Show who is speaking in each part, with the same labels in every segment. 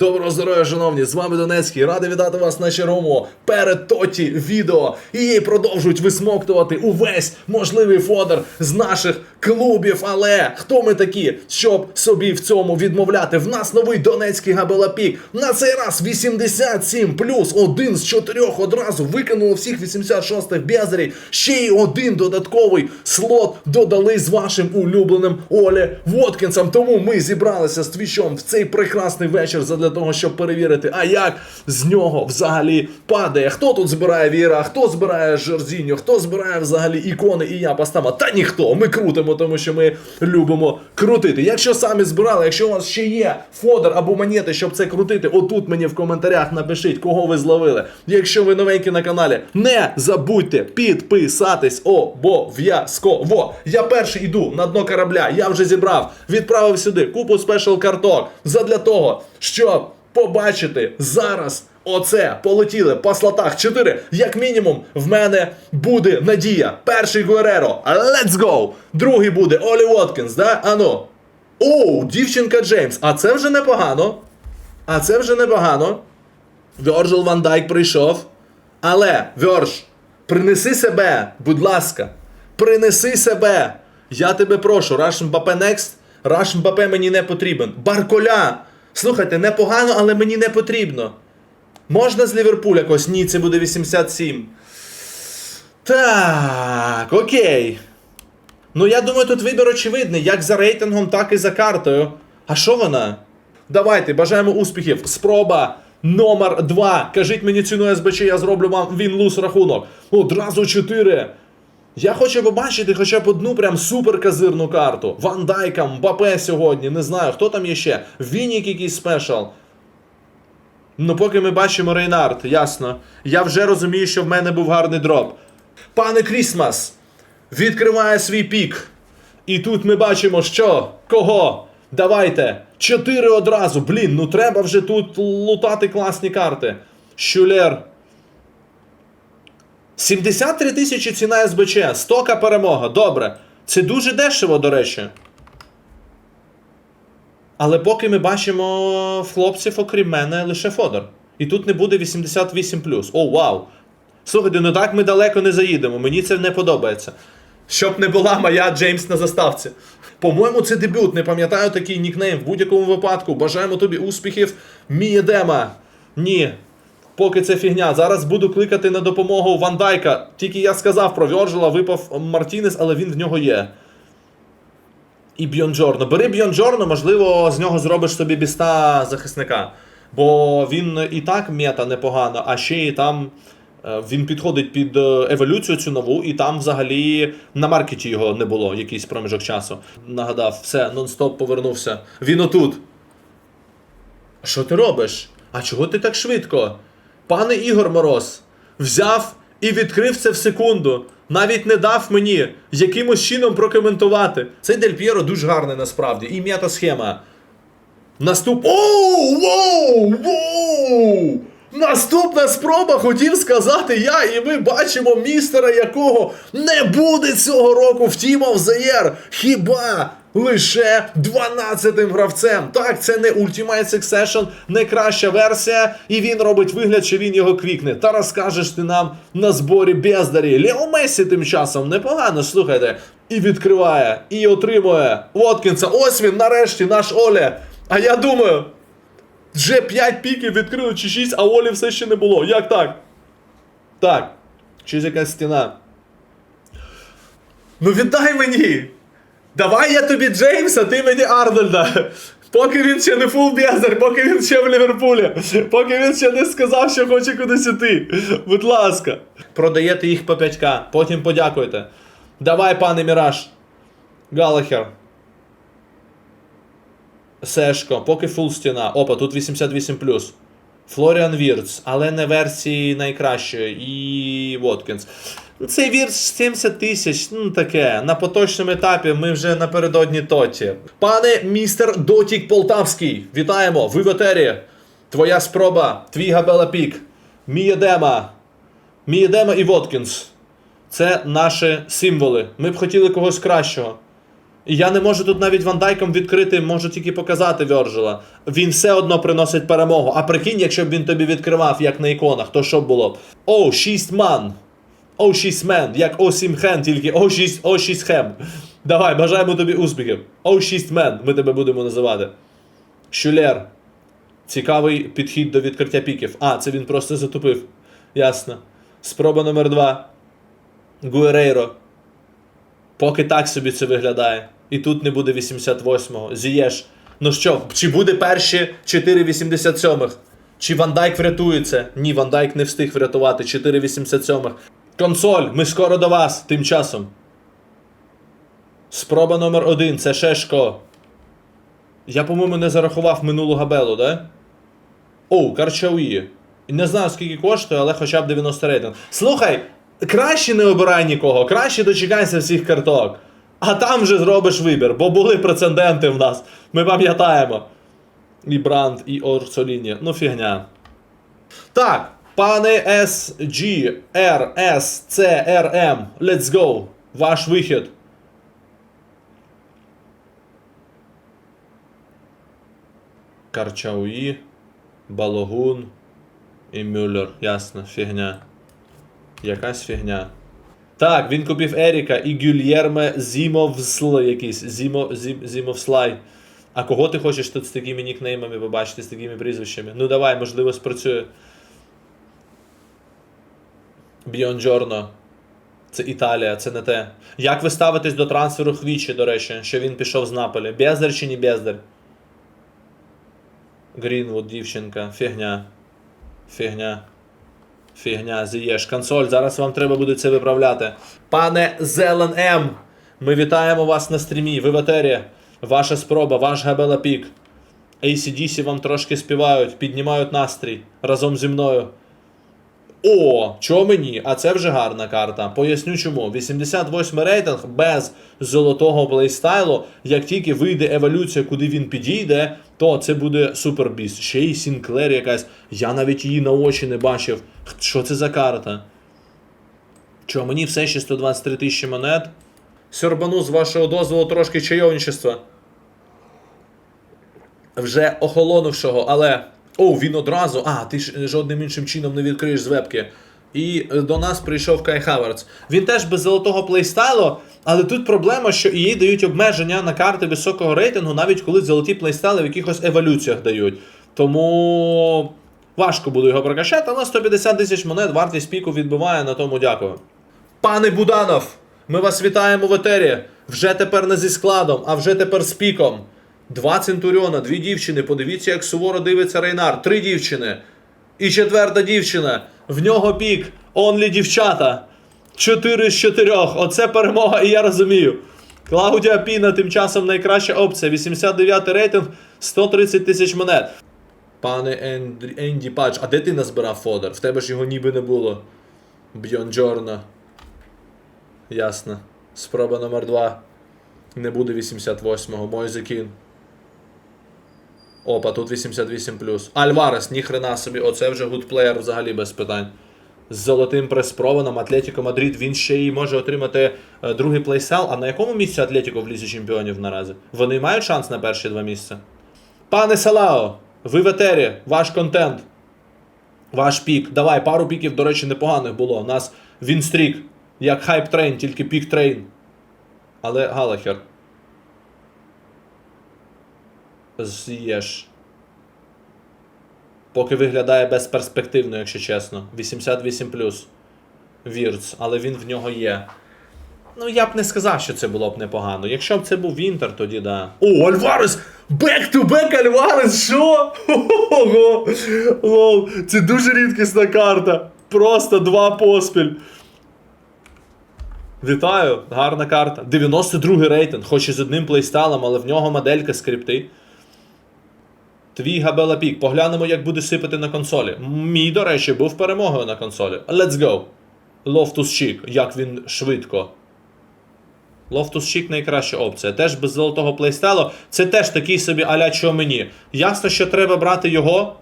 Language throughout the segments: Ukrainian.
Speaker 1: Доброго здоров'я, шановні! З вами Донецький. Радий вітати вас на черговому перед тоті відео. І продовжують висмоктувати увесь можливий фодер з наших клубів. Але хто ми такі, щоб собі в цьому відмовляти? В нас новий Донецький габелапік. На цей раз 87 плюс один з чотирьох одразу викинуло всіх 86-х бездарів. Ще й один додатковий слот додали з вашим улюбленим Олі Воткінсом. Тому ми зібралися з твічом в цей прекрасний вечір задля того, щоб перевірити, а як з нього взагалі падає. Хто тут збирає Віра, хто збирає Жерзіньо, хто збирає взагалі ікони і я постама. Та ніхто. Ми крутимо, тому що ми любимо крутити. Якщо самі збирали, якщо у вас ще є фодер або монети, щоб це крутити, отут мені в коментарях напишіть, кого ви зловили. Якщо ви новенькі на каналі, не забудьте підписатись обов'язково. Я перший іду на дно корабля, я вже зібрав, відправив сюди купу спешл карток задля того, щоб побачити зараз. Оце полетіли по слотах 4. Як мінімум, в мене буде надія. Перший Гуереро. Let's go! Другий буде Олі Воткінс, да? Ану. Оу, дівчинка Джеймс. А це вже непогано. А це вже непогано. Вьорджил Ван Дайк прийшов. Але, Вьорж, принеси себе, будь ласка. Принеси себе. Я тебе прошу, Rush Mbappé Next. Rush Mbappé мені не потрібен. Барколя! Слухайте, непогано, але мені не потрібно. Можна з Ліверпуля якось? Ні, це буде 87. Так, окей. Ну, я думаю, тут вибір очевидний, як за рейтингом, так і за картою. А що вона? Давайте, бажаємо успіхів. Спроба номер 2. Кажіть мені ціну СБЧ, я зроблю вам він-луз рахунок. Одразу 4. Я хочу побачити хоча б одну прям суперказирну карту. Ван Дайка, Мбапе сьогодні, не знаю, хто там є ще. Вінік якийсь спешал. Ну, поки ми бачимо Рейнард, ясно. Я вже розумію, що в мене був гарний дроп. Пане Крісмас відкриває свій пік. І тут ми бачимо, що? Кого? Давайте. Чотири одразу. Блін, ну треба вже тут лутати класні карти. Щулер. 73 тисячі ціна СБЧ. Стока перемога. Добре. Це дуже дешево, до речі. Але поки ми бачимо хлопців, окрім мене, лише Фодор. І тут не буде 88. О, вау! Слухайте, ну так ми далеко не заїдемо. Мені це не подобається. Щоб не була моя Джеймс на заставці. По-моєму, це дебют. Не пам'ятаю такий нікнейм. В будь-якому випадку. Бажаємо тобі успіхів. Мієдема. Ні. Поки це фігня. Зараз буду кликати на допомогу Ван Дайка. Тільки я сказав про Вьорджела, випав Мартінес, але він в нього є. І Бьонджорно. Бери Бьонджорно, можливо, з нього зробиш собі біста захисника. Бо він і так мета непогано, а ще і там е, він підходить під е, еволюцію цю нову, і там взагалі на маркеті його не було якийсь проміжок часу. Нагадав, все, нон-стоп повернувся. Він отут. Що ти робиш? А чого ти так швидко? Пане Ігор Мороз взяв і відкрив це в секунду. Навіть не дав мені якимось чином прокоментувати. Цей Дель П'єро дуже гарний насправді. Ім'я та схема. Наступ. Оу! Воу! Воу! Наступна спроба хотів сказати я, і ми бачимо містера, якого не буде цього року в Team of the Year. Хіба лише 12-тим гравцем. Так, це не Ultimate Succession, не краща версія, і він робить вигляд, що він його квікне. Та розкажеш ти нам на зборі бездарі. Лео Месі тим часом непогано, слухайте. І відкриває, і отримує Воткінса. Ось він, нарешті, наш Оля. А я думаю. Вже 5 піків відкрили чи 6, а Олі все ще не було. Як так? Так. Щось якась стіна. Ну віддай мені! Давай я тобі Джеймса, ти мені Арнольда. Поки він ще не фул безер, поки він ще в Ліверпулі, поки він ще не сказав, що хоче кудись іти. Будь ласка. Продаєте їх по 5к, потім подякуйте. Давай, пане Міраж. Галахер. Сешко, поки фул стіна. Опа, тут 88. Флоріан Вірц, але не версії найкращої. І Воткінс. Цей вірс 70 тисяч, ну таке. На поточному етапі ми вже напередодні тоті. Пане містер Дотік Полтавський, вітаємо! Ви в етері. Твоя спроба, твій Габела Пік. Мієдема. Мієдема і Воткінс. Це наші символи. Ми б хотіли когось кращого. І я не можу тут навіть вандайком відкрити, можу тільки показати Вьорджела. Він все одно приносить перемогу. А прикинь, якщо б він тобі відкривав, як на іконах, то що б було б? О, 6 ман. О, 6 мен, як о 7 хен, тільки о 6, о 6 хем. Давай, бажаємо тобі успіхів. О 6 мен, ми тебе будемо називати. Шюлер. Цікавий підхід до відкриття піків. А, це він просто затупив. Ясно. Спроба номер 2. Гуерейро. Поки так собі це виглядає. І тут не буде 88-го. Зієш. Ну що, чи буде перші 4 87-х? Чи Ван Дайк врятується? Ні, Ван Дайк не встиг врятувати 4 87-х. Консоль, ми скоро до вас тим часом. Спроба номер 1 це Шешко. Я, по-моєму, не зарахував минулу габелу, да? Оу, Карчауї. Не знаю, скільки коштує, але хоча б 90 рейтинг. Слухай, краще не обирай нікого, краще дочекайся всіх карток. А там вже зробиш вибір, бо були прецеденти в нас. Ми пам'ятаємо. І Бранд, і Орсоліні. Ну, фігня. Так, пане SG, RS, CRM, let's go. Ваш вихід. Карчауї, Балогун і Мюллер. Ясно, фігня. Якась фігня. Так, він купив Еріка і Гюльєрме Зімовсл якийсь. Зімо, зім, Зімовслай. А кого ти хочеш тут з такими нікнеймами побачити, з такими прізвищами? Ну давай, можливо, спрацює. Бьонджорно. Це Італія, це не те. Як ви ставитесь до трансферу Хвічі, до речі, що він пішов з Наполі? Бездар чи не бездар? Грінвуд, дівчинка, фігня. Фігня. Фігня, зієш. Консоль, зараз вам треба буде це виправляти. Пане Зелен М. Ми вітаємо вас на стрімі. Ви в етері. Ваша спроба, ваш Габела Пік. ACDC вам трошки співають, піднімають настрій разом зі мною. О, чого мені? А це вже гарна карта. Поясню чому. 88 рейтинг без золотого плейстайлу. Як тільки вийде еволюція, куди він підійде, то це буде супербіст. Ще й Сінклер якась. Я навіть її на очі не бачив. Що це за карта? Чо, мені все ще 123 тисячі монет. Сьорбану з вашого дозволу трошки чайовничества. Вже охолонувшого, але. О, він одразу. А, ти ж жодним іншим чином не відкриєш з вебки. І е, до нас прийшов Кай Хаверц. Він теж без золотого плейстайлу, але тут проблема, що їй дають обмеження на карти високого рейтингу, навіть коли золоті плейстайли в якихось еволюціях дають. Тому важко буде його прокачати, але 150 тисяч монет вартість піку відбиває, на тому дякую. Пане Буданов, ми вас вітаємо в етері. Вже тепер не зі складом, а вже тепер з піком. Два центуріона, дві дівчини. Подивіться, як суворо дивиться Рейнар. Три дівчини. І четверта дівчина. В нього пік. Онлі дівчата. Чотири з чотирьох. Оце перемога, і я розумію. Клаудія Піна тим часом найкраща опція. 89 рейтинг, 130 тисяч монет. Пане Ендрі, Енді Пач, а де ти назбирав фодер? В тебе ж його ніби не було. Бьонджорно. Ясно. Спроба номер 2. Не буде 88-го. Мойзекін. Опа, тут 88 Альварес, ніхрена собі, оце вже гудплеєр взагалі без питань. З золотим прес-прованом Атлетіко Мадрид, він ще й може отримати е, другий плейсел. А на якому місці Атлетіко в Лізі Чемпіонів наразі? Вони мають шанс на перші два місця? Пане Салао, ви в етері, ваш контент. Ваш пік. Давай, пару піків, до речі, непоганих було. У нас Вінстрік, як хайп трейн, тільки пік трейн. Але Галахер. З'єш. Поки виглядає безперспективно, якщо чесно. 88 Вірц, але він в нього є. Ну, я б не сказав, що це було б непогано. Якщо б це був Вінтер, тоді да. О, Альварес! Бек-ту-бек Альварес! Що? Ого! Лол, це дуже рідкісна карта. Просто два поспіль. Вітаю, гарна карта. 92 рейтинг, хоч і з одним плейстайлом, але в нього моделька скрипти. Твій Габела Пік. Поглянемо, як буде сипати на консолі. Мій, до речі, був перемогою на консолі. Let's go. Loftus Cheek. як він швидко. Loftus Cheek найкраща опція. Теж без золотого плейстайлу. Це теж такий собі аля чого мені. Ясно, що треба брати його.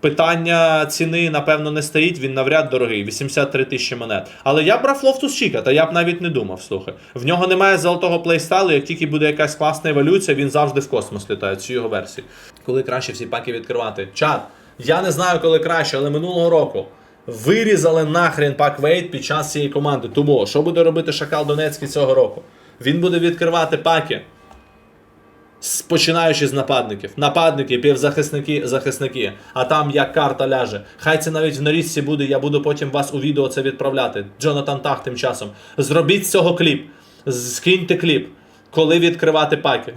Speaker 1: Питання ціни, напевно, не стоїть, він навряд дорогий, 83 тисячі монет. Але я брав Лофтус Чіка, та я б навіть не думав, слухай. В нього немає золотого плейстайлу, як тільки буде якась класна еволюція, він завжди в космос літає, цю його версію. Коли краще всі паки відкривати? Чат, я не знаю, коли краще, але минулого року вирізали нахрен пак Вейт під час цієї команди. Тому що буде робити Шакал Донецький цього року? Він буде відкривати паки. Починаючи з нападників. Нападники, півзахисники, захисники. А там як карта ляже. Хай це навіть в нарізці буде, я буду потім вас у відео це відправляти. Джонатан Тах тим часом. Зробіть з цього кліп. Скиньте кліп. Коли відкривати паки.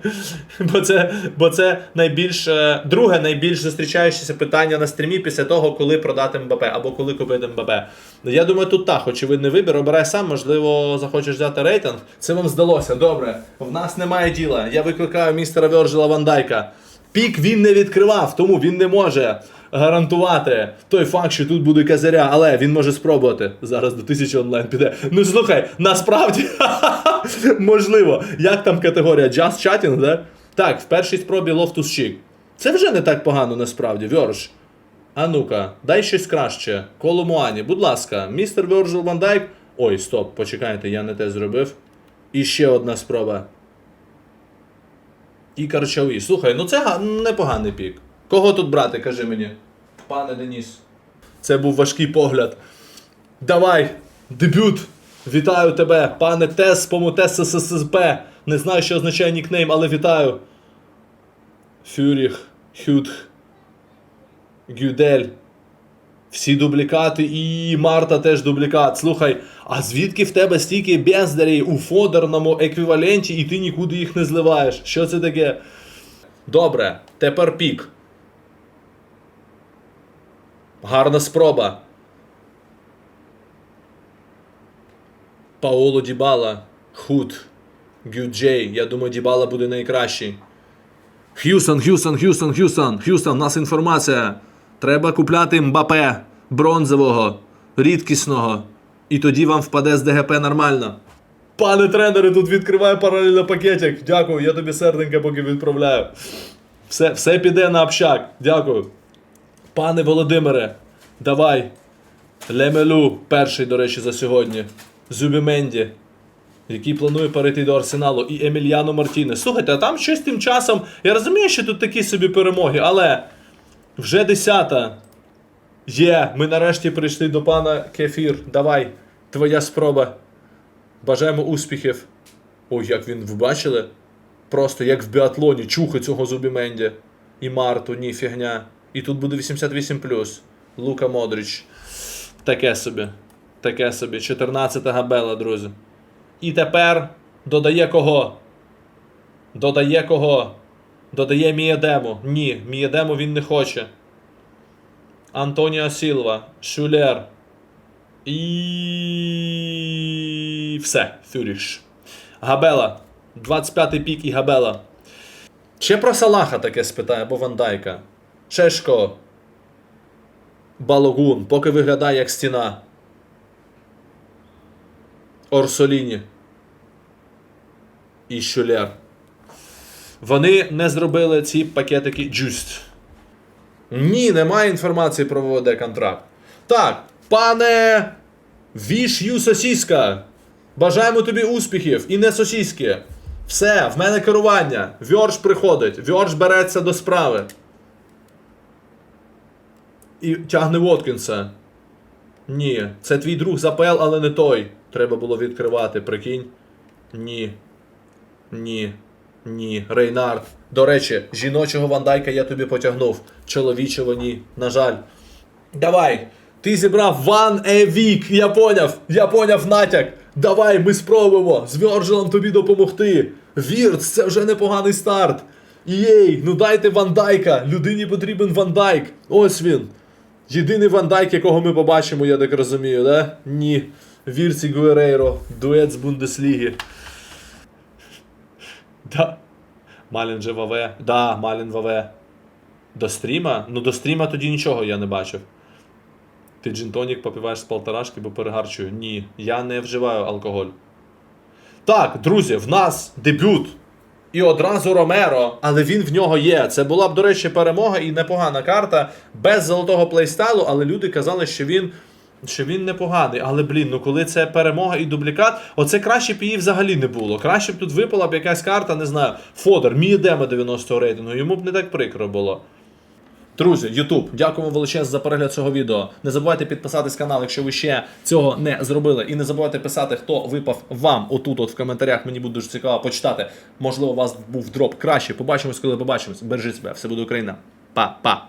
Speaker 1: бо, це, бо це найбільш, е, друге найбільш зустрічаючеся питання на стрімі після того, коли продати МБП або коли купити МБП. Я думаю, тут так, очевидний вибір. Обирай сам, можливо, захочеш взяти рейтинг. Це вам здалося. Добре. В нас немає діла. Я викликаю містера Вьорджила Вандайка. Пік він не відкривав, тому він не може гарантувати той факт, що тут буде казаря, але він може спробувати. Зараз до тисячі онлайн піде. Ну слухай, насправді можливо. Як там категорія Just Chatting, да? Так, в першій спробі Loftus Cheek. Це вже не так погано насправді, Вьорж. А ну-ка, дай щось краще. Коло Муані, будь ласка, містер Virgil Van Dijk. Ой, стоп, почекайте, я не те зробив. І ще одна спроба. І Карчаві. Слухай, ну це непоганий пік. Кого тут брати, кажи мені. Пане Деніс. Це був важкий погляд. Давай, дебют. Вітаю тебе, пане Тес, СССП. Не знаю, що означає нікнейм, але вітаю. Фюріх, Хютх, Гюдель. Всі дублікати і Марта теж дублікат. Слухай, а звідки в тебе стільки бездарей у фодерному еквіваленті, і ти нікуди їх не зливаєш? Що це таке? Добре, тепер пік. Гарна спроба. Паоло Дібала. Худ. Гюджей. Я думаю, Дібала буде найкращий. Х'юстон, Х'юстон, Х'юстон, Х'юстон, Х'юстон, у нас інформація. Треба купляти Мбапе бронзового, рідкісного. І тоді вам впаде з ДГП нормально. Пане тренере, тут відкриває паралельно пакетик. Дякую, я тобі серденька поки відправляю. Все, все піде на общак. Дякую. Пане Володимире, давай. Лемелу, перший, до речі, за сьогодні. Зубіменді, який планує перейти до Арсеналу, і Емільяно Мартінес. Слухайте, а там щось тим часом. Я розумію, що тут такі собі перемоги, але вже десята. Є, ми нарешті прийшли до пана Кефір. Давай, твоя спроба. Бажаємо успіхів. Ой, як він, ви бачили? Просто як в біатлоні, чухи цього Зубіменді. І Марту, ні, фігня. І тут буде 88. Лука Модрич. Таке собі. Таке собі. 14 габела, друзі. І тепер додає кого? Додає кого? Додає Мієдему. Ні, Мієдему він не хоче. Антоніо Сілва, Шулер. І. Все, Фюріш. Габела. 25-й пік і Габела. Ще про Салаха таке спитає, або Вандайка. Шешко. Балогун, поки виглядає як стіна. Орсоліні. І Шулер. Вони не зробили ці пакетики Just. Ні, немає інформації про ВВД контракт. Так, пане Віш Ю Сосіска. Бажаємо тобі успіхів і не сосіски. Все, в мене керування. Вьорж приходить, Вьорж береться до справи. І тягне Воткінса. Ні, це твій друг з АПЛ, але не той. Треба було відкривати, прикинь. Ні. Ні. Ні. Рейнард. До речі, жіночого вандайка я тобі потягнув. Чоловічого ні. На жаль. Давай. Ти зібрав a week. Я поняв. Я поняв натяк. Давай, ми спробуємо. З Вьорджелом тобі допомогти. Вірц, це вже непоганий старт. Єй, ну дайте вандайка. Людині потрібен вандайк. Ось він. Єдиний вандайк, якого ми побачимо, я так розумію, да? Ні. Вірці Гуерейро. Дует з Бундесліги. Да. Малін же ВВ. Да, Малін ВВ. До стріма? Ну до стріма тоді нічого я не бачив. Ти джинтонік попиваєш з полторашки, бо перегарчую. Ні, я не вживаю алкоголь. Так, друзі, в нас дебют. І одразу Ромеро, але він в нього є. Це була б, до речі, перемога і непогана карта без золотого плейстайлу, але люди казали, що він. Що він непоганий, але блін, ну коли це перемога і дублікат, оце краще б її взагалі не було. Краще б тут випала б якась карта, не знаю, Фодор, Мієдема 90 рейтингу, йому б не так прикро було. Друзі, Ютуб, дякуємо величезно за перегляд цього відео. Не забувайте підписатись канал, якщо ви ще цього не зробили. І не забувайте писати, хто випав вам отут, от в коментарях. Мені буде дуже цікаво почитати. Можливо, у вас був дроп краще. Побачимось, коли побачимось. Бережіть себе, все буде Україна. Па-па.